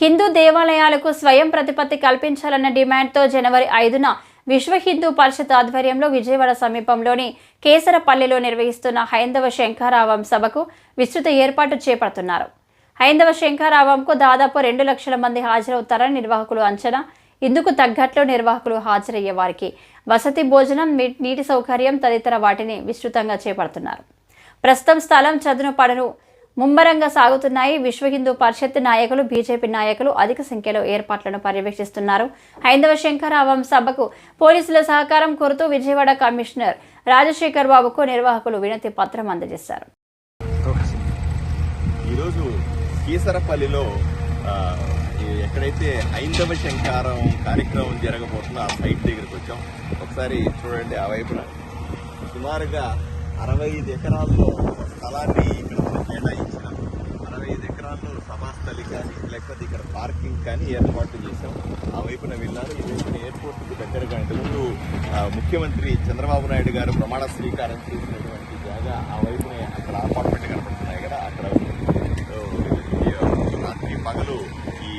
హిందూ దేవాలయాలకు స్వయం ప్రతిపత్తి కల్పించాలన్న డిమాండ్తో జనవరి ఐదున విశ్వ హిందూ పరిషత్ ఆధ్వర్యంలో విజయవాడ సమీపంలోని కేసరపల్లిలో నిర్వహిస్తున్న హైందవ శంఖారావం సభకు విస్తృత ఏర్పాటు చేపడుతున్నారు. హైందవ శంఖారావంకు దాదాపు రెండు లక్షల మంది హాజరవుతారని నిర్వాహకులు అంచనా. ఇందుకు తగ్గట్లు నిర్వాహకులు హాజరయ్యే వారికి వసతి భోజనం నీటి సౌకర్యం తదితర వాటిని విస్తృతంగా చేపడుతున్నారు. ప్రస్తుతం స్థలం చదును పడను ముమ్మరంగా సాగుతున్నాయి. విశ్వ హిందూ పరిషత్ నాయకులు బీజేపీ నాయకులు అధిక సంఖ్యలో ఏర్పాట్లను పర్యవేక్షిస్తున్నారు. హైందవ శంకరావం సభకు పోలీసుల సహకారం కోరుతూ విజయవాడ కమిషనర్ రాజశేఖర్ బాబుకు నిర్వాహకులు వినతి పత్రం అందజేశారు. ఈరోజు కీసరపల్లిలో ఎక్కడైతే హైందవ శంకారం కార్యక్రమం జరగబోతుందో ఆ సైట్ దగ్గరికి వచ్చాం. ఒకసారి చూడండి ఆ వైపున. సుమారుగా అరవై ఐదు ఎకరాల్లో స్థలాన్ని ఇక్కడ కేటాయించిన అరవై ఐదు ఎకరాల్లో సభాస్థలి కానీ లేకపోతే ఇక్కడ పార్కింగ్ కానీ ఏర్పాటు చేశాం ఆ విన్నారు వెళ్ళారు ఎయిర్పోర్ట్కు దగ్గరగా ఇంతకుముందు ముఖ్యమంత్రి చంద్రబాబు నాయుడు గారు ప్రమాణ స్వీకారం చేసినటువంటి జాగా ఆ వైపునే అక్కడ అపార్ట్మెంట్ కనపడుతున్నాయి కదా అక్కడ ఈ రాత్రి పగలు ఈ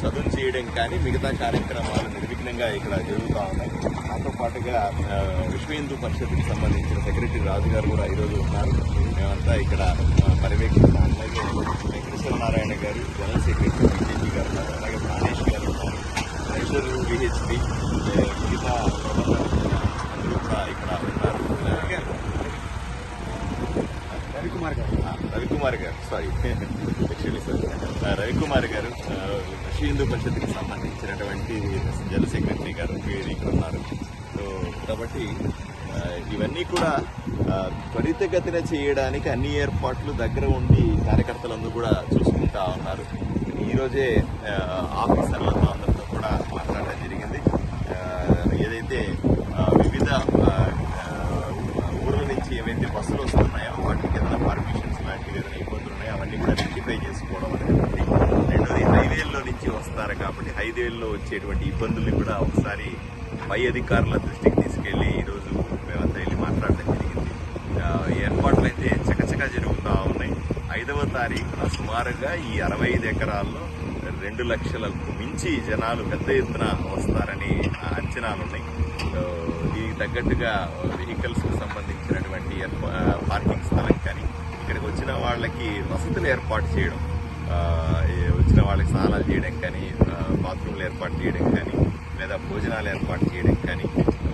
చదువు చేయడం కానీ మిగతా కార్యక్రమాలు నిర్విఘ్నంగా ఇక్కడ జరుగుతూ ఉన్నాయి. దాంతో పాటుగా ఆ, విశ్వ హిందూ పరిషత్కి సంబంధించిన సెక్రటరీ రాజు గారు కూడా ఈరోజు ఉన్నారు. మేమంతా ఇక్కడ ఆ, పర్యవేక్షిస్తాం. అలాగే Venkateswara Narayana garu general secretary BJP గారు ఉన్నారు అలాగే ప్రాణేష్ గారు ఉన్నారు ట్రెషరర్ విహెచ్పి మిగతా ప్రబంధకులు అందరూ కూడా ఇక్కడ ఉన్నారు అలాగే రవికుమార్ గారు రవికుమార్ గారు సారీ. రవికుమార్ గారు కృషి హిందూ పరిషత్కి సంబంధించినటువంటి జనరల్ సెక్రటరీ గారు వీరు ఇక్కడ ఉన్నారు సో కాబట్టి ఇవన్నీ కూడా త్వరితగతిన చేయడానికి అన్ని ఏర్పాట్లు దగ్గర ఉండి కార్యకర్తలందరూ కూడా చూసుకుంటా ఉన్నారు. ఈరోజే ఆఫీసర్లతో అందరితో కూడా మాట్లాడడం జరిగింది. ఏదైతే ఇక్కడ ఉన్నాయో కూడా రెక్టిఫై చేసుకోవడం అనేది రెండోది హైవేల్లో నుంచి వస్తారు కాబట్టి హైవేల్లో వచ్చేటువంటి ఇబ్బందుల్ని కూడా ఒకసారి పై అధికారుల దృష్టికి తీసుకెళ్ళి ఈరోజు మేమంతా వెళ్ళి మాట్లాడడం జరిగింది. ఏర్పాట్లు అయితే చకచకా జరుగుతూ ఉన్నాయి. ఐదవ తారీఖున సుమారుగా ఈ అరవై ఐదు ఎకరాల్లో రెండు లక్షలకు మించి జనాలు పెద్ద ఎత్తున వస్తారని అంచనాలు ఉన్నాయి. దీనికి తగ్గట్టుగా వెహికల్స్కి సంబంధించినటువంటి ఏర్పా- పార్కింగ్ స్థలం కానీ వాళ్ళకి వసతులు ఏర్పాటు చేయడం వచ్చిన వాళ్ళకి స్నానాలు చేయడం కానీ బాత్రూమ్లు ఏర్పాటు చేయడం కానీ లేదా భోజనాలు ఏర్పాటు చేయడం కానీ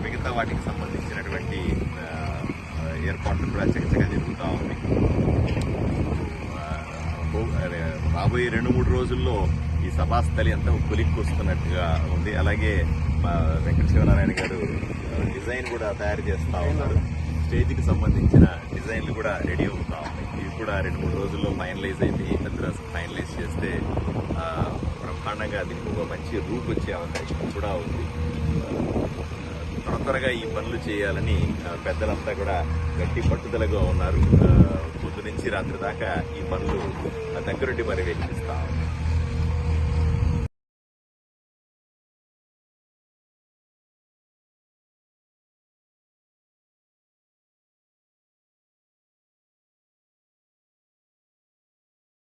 మిగతా వాటికి సంబంధించినటువంటి ఏర్పాట్లు కూడా చక్కచక్క జరుగుతూ ఉంది. రాబోయే రెండు మూడు రోజుల్లో ఈ సభాస్థలి అంతా కొలిక్కి వస్తున్నట్టుగా ఉంది. అలాగే మా వెంకట శివనారాయణ గారు డిజైన్ కూడా తయారు చేస్తూ ఉన్నారు. స్టేజ్కి సంబంధించిన డిజైన్లు కూడా రెడీ అవుతా ఉన్నాయి. ఇవి కూడా రెండు మూడు రోజుల్లో ఫైనలైజ్ అయితే పెద్ద ఫైనలైజ్ చేస్తే బ్రహ్మాండంగా దీనికి ఒక మంచి రూప్ వచ్చే అవకాశం కూడా ఉంది. త్వర త్వరగా ఈ పనులు చేయాలని పెద్దలంతా కూడా గట్టి పట్టుదలగా ఉన్నారు. పొద్దు నుంచి రాత్రి దాకా ఈ పనులు దగ్గరుండి పర్యవేక్షిస్తా ఉన్నారు.